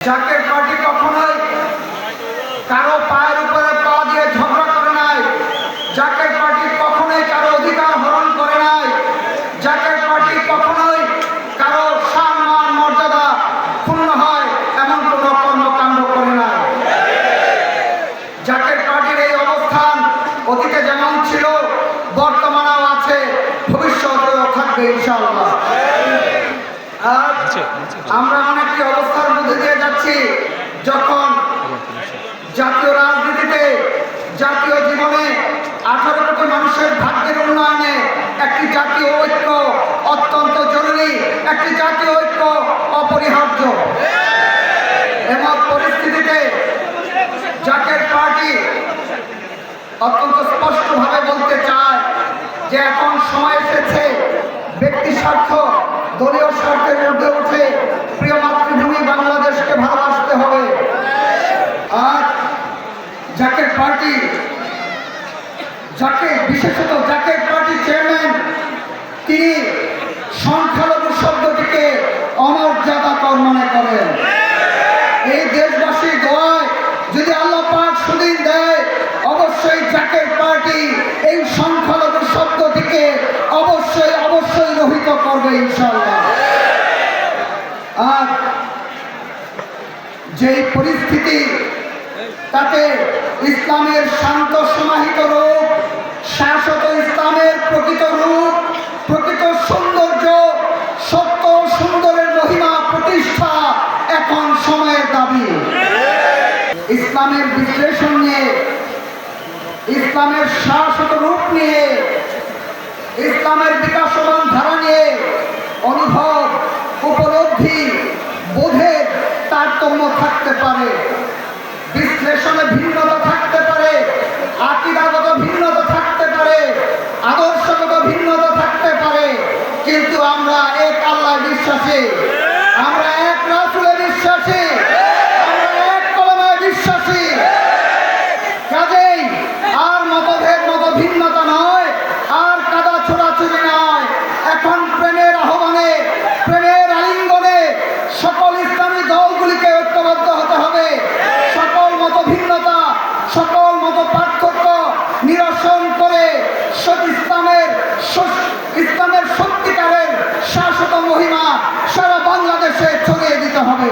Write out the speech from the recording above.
Zaker party কখনোই কারও আমরা এমন অবস্থার মধ্যে দিয়ে যাচ্ছি। যখন জাতীয় রাজনীতিতে, জাতীয় জীবনে আঠারো কোটি মানুষের ভাগ্যের উন্নয়নে একটি জাতীয় ঐক্য অত্যন্ত জরুরি, একটি জাতীয় ঐক্য অপরিহার্য। এমন পরিস্থিতিতে জাতীয় পার্টি অত্যন্ত স্পষ্টভাবে বলতে চায় যে এখন সময় এসেছে ব্যক্তি স্বার্থ পার্টি যাকে বিশেষত জাকের পার্টি চেয়ারম্যান তিনি সংখ্যালঘু শব্দটিকে অমর্যাদাকর মনে করেন। এই দেশবাসীর দোয়ায় যদি আল্লাহ পাক সুদিন দেয়, অবশ্যই জাকের পার্টি এই সংখ্যালঘু শব্দটিকে অবশ্যই অবশ্যই রহিত করবে ইনশাল্লাহ আর যেই পরিস্থিতি, তাতে ইসলামের শান্ত সমাহিত রূপ, শাশ্বত ইসলামের প্রকৃত রূপ, প্রকৃত সৌন্দর্য, সত্য সুন্দরের মহিমা, প্রতিষ্ঠা এখন সময়ের দাবি। ইসলামের বিশ্লেষণ নিয়ে, ইসলামের শাশ্বত রূপ নিয়ে, ইসলামের বিকাশমান ধারা নিয়ে অনুভব, উপলব্ধি বোধের তারতম্য থাকতে পারে। বিশ্লেষণে ভিন্নতা থাকতে পারে আকিদাগত ভিন্নতা থাকতে পারে আদর্শগত ভিন্নতা থাকতে পারে কিন্তু আমরা এক আল্লাহ মহিমা সারা বাংলাদেশে ছড়িয়ে দিতে হবে।